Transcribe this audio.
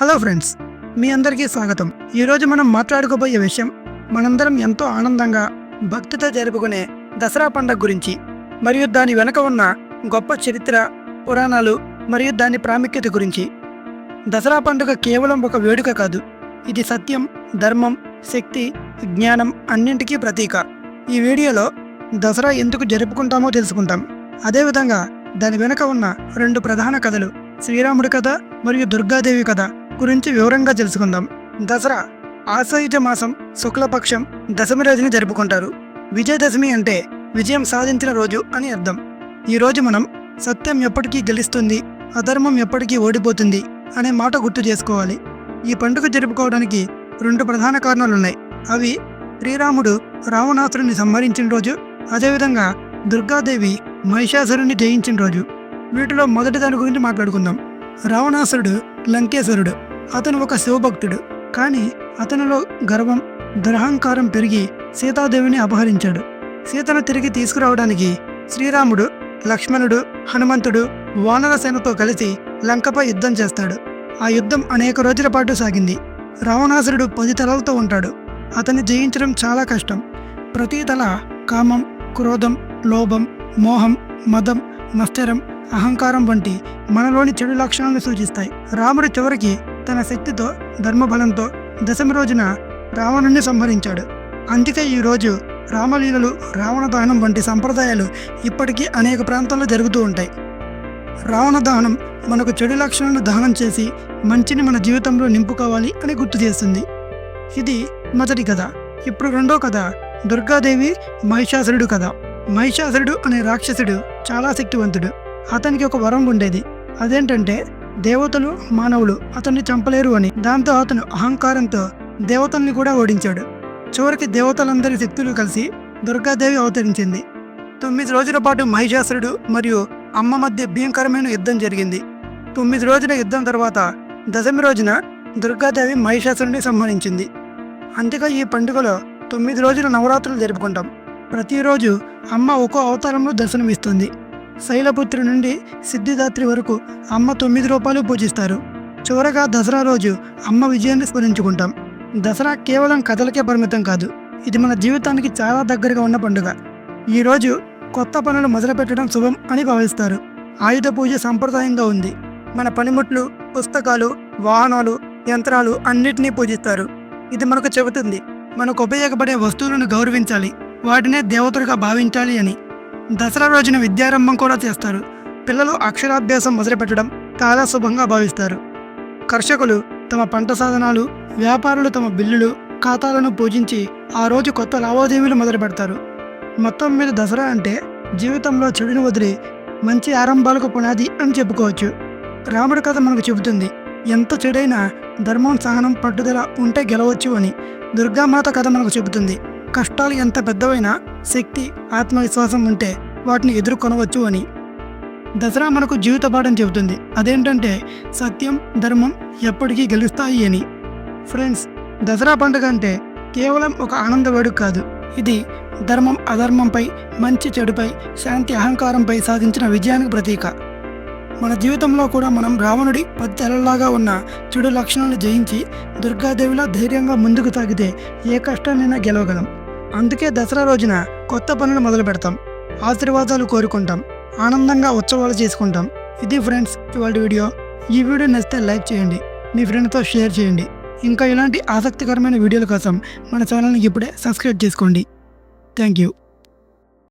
Hello friends మీ అందరికీ స్వాగతం. ఈరోజు మనం మాట్లాడుకోబోయే విషయం మనందరం ఎంతో ఆనందంగా భక్తితో జరుపుకునే దసరా పండుగ గురించి మరియు దాని వెనుక ఉన్న గొప్ప చరిత్ర పురాణాలు మరియు దాని ప్రాముఖ్యత గురించి. దసరా పండుగ కేవలం ఒక వేడుక కాదు ఇది సత్యం ధర్మం శక్తి జ్ఞానం అన్నింటికీ ప్రతీక. ఈ వీడియోలో దసరా ఎందుకు జరుపుకుంటామో తెలుసుకుంటాం. అదేవిధంగా దాని వెనుక ఉన్న రెండు ప్రధాన కథలు శ్రీరాముడి కథ మరియు దుర్గాదేవి కథ. గురించి వివరంగా తెలుసుకుందాం. దసరా ఆశ్వయుజ మాసం శుక్లపక్షం దశమి రోజుని జరుపుకుంటారు. విజయదశమి అంటే విజయం సాధించిన రోజు అని అర్థం. ఈ రోజు మనం సత్యం ఎప్పటికీ గెలుస్తుంది అధర్మం ఎప్పటికీ ఓడిపోతుంది అనే మాట గుర్తు చేసుకోవాలి. ఈ పండుగ జరుపుకోవడానికి రెండు ప్రధాన కారణాలు ఉన్నాయి అవి శ్రీరాముడు రావణాసురుని సంహరించిన రోజు అదేవిధంగా దుర్గాదేవి మహిషాసురుని జయించిన రోజు. వీటిలో మొదటి దాని గురించి మాట్లాడుకుందాం. రావణాసురుడు లంకేశ్వరుడు. అతను ఒక శివభక్తుడు. కానీ అతనిలో గర్వం దురహంకారం పెరిగి సీతాదేవిని అపహరించాడు. సీతను తిరిగి తీసుకురావడానికి శ్రీరాముడు లక్ష్మణుడు హనుమంతుడు వానర సేనతో కలిసి లంకపై యుద్ధం చేస్తాడు. ఆ యుద్ధం అనేక రోజుల పాటు సాగింది. రావణాసురుడు పది తలలతో ఉంటాడు. అతన్ని జయించడం చాలా కష్టం. ప్రతి తల కామం క్రోధం లోభం మోహం మదం మత్సరం అహంకారం వంటి మనలోని చెడు లక్షణాలను సూచిస్తాయి. రాముడు చివరికి తన శక్తితో ధర్మబలంతో దశమి రోజున రావణుణ్ణి సంహరించాడు. అందుకే ఈరోజు రామలీలలు రావణ దహనం వంటి సంప్రదాయాలు ఇప్పటికీ అనేక ప్రాంతాల్లో జరుగుతూ ఉంటాయి. రావణ దహనం మనకు చెడు లక్షణాలను దహనం చేసి మంచిని మన జీవితంలో నింపుకోవాలి అని గుర్తు చేస్తుంది. ఇది మొదటి కథ. ఇప్పుడు రెండో కథ దుర్గాదేవి మహిషాసురుడు కథ. మహిషాసురుడు అనే రాక్షసుడు చాలా శక్తివంతుడు. అతనికి ఒక వరం ఉండేది. అదేంటంటే దేవతలు మానవులు అతన్ని చంపలేరు అని. దాంతో అతను అహంకారంతో దేవతల్ని కూడా ఓడించాడు. చివరికి దేవతలందరి శక్తులు కలిసి దుర్గాదేవి అవతరించింది. తొమ్మిది రోజుల పాటు మహిషాసురుడు మరియు అమ్మ మధ్య భయంకరమైన యుద్ధం జరిగింది. తొమ్మిది రోజుల యుద్ధం తర్వాత దశమి రోజున దుర్గాదేవి మహిషాసురుని సంహరించింది. అందుకే ఈ పండుగలో తొమ్మిది రోజుల నవరాత్రులు జరుపుకుంటాం. ప్రతిరోజు అమ్మ ఒక్కో అవతారంలో దర్శనమిస్తుంది. శైలపుత్రి నుండి సిద్ధిదాత్రి వరకు అమ్మ తొమ్మిది రూపాయలు పూజిస్తారు. చివరగా దసరా రోజు అమ్మ విజయాన్ని స్మరించుకుంటాం. దసరా కేవలం కథలకే పరిమితం కాదు. ఇది మన జీవితానికి చాలా దగ్గరగా ఉన్న పండుగ. ఈరోజు కొత్త పనులు మొదలుపెట్టడం శుభం అని భావిస్తారు. ఆయుధ పూజ సంప్రదాయంగా ఉంది. మన పనిముట్లు పుస్తకాలు వాహనాలు యంత్రాలు అన్నిటినీ పూజిస్తారు. ఇది మనకు చెబుతుంది. మనకు ఉపయోగపడే వస్తువులను గౌరవించాలి. వాటినే దేవతలుగా భావించాలి అని. దసరా రోజున విద్యారంభం కూడా చేస్తారు. పిల్లలు అక్షరాభ్యాసం మొదలుపెట్టడం చాలా శుభంగా భావిస్తారు. కర్షకులు తమ పంట సాధనాలు వ్యాపారులు తమ బిల్లులు ఖాతాలను పూజించి ఆ రోజు కొత్త లావాదేవీలు మొదలు పెడతారు మొత్తం మీద దసరా అంటే జీవితంలో చెడుని వదిలి మంచి ఆరంభాలకు పునాది అని చెప్పుకోవచ్చు. రాముడి కథ మనకు చెబుతుంది ఎంత చెడైనా ధర్మం సహనం పట్టుదల ఉంటే గెలవచ్చు అని దుర్గామాత కథ మనకు చెబుతుంది. కష్టాలు ఎంత పెద్దవైనా శక్తి ఆత్మవిశ్వాసం ఉంటే వాటిని ఎదుర్కొనవచ్చు అని. దసరా మనకు జీవిత పాఠం చెబుతుంది. అదేంటంటే సత్యం ధర్మం ఎప్పటికీ గెలుస్తాయి అని. ఫ్రెండ్స్ దసరా పండుగ అంటే కేవలం ఒక ఆనంద వేడుక కాదు. ఇది ధర్మం అధర్మంపై మంచి చెడుపై శాంతి అహంకారంపై సాధించిన విజయానికి ప్రతీక. మన జీవితంలో కూడా మనం రావణుడి పది తెల్లలాగా ఉన్న చెడు లక్షణాలను జయించి దుర్గాదేవిలా ధైర్యంగా ముందుకు సాగితే ఏ కష్టాన్నైనా గెలవగలం. అందుకే దసరా రోజున కొత్త పనులు మొదలు పెడతాం. ఆశీర్వాదాలు కోరుకుంటాం. ఆనందంగా ఉత్సవాలు చేసుకుంటాం. ఇది ఫ్రెండ్స్ ఇవాళ వీడియో. ఈ వీడియో నచ్చితే లైక్ చేయండి. మీ ఫ్రెండ్తో షేర్ చేయండి. ఇంకా ఇలాంటి ఆసక్తికరమైన వీడియోల కోసం మన ఛానల్ని ఇప్పుడే సబ్స్క్రైబ్ చేసుకోండి. Thank you.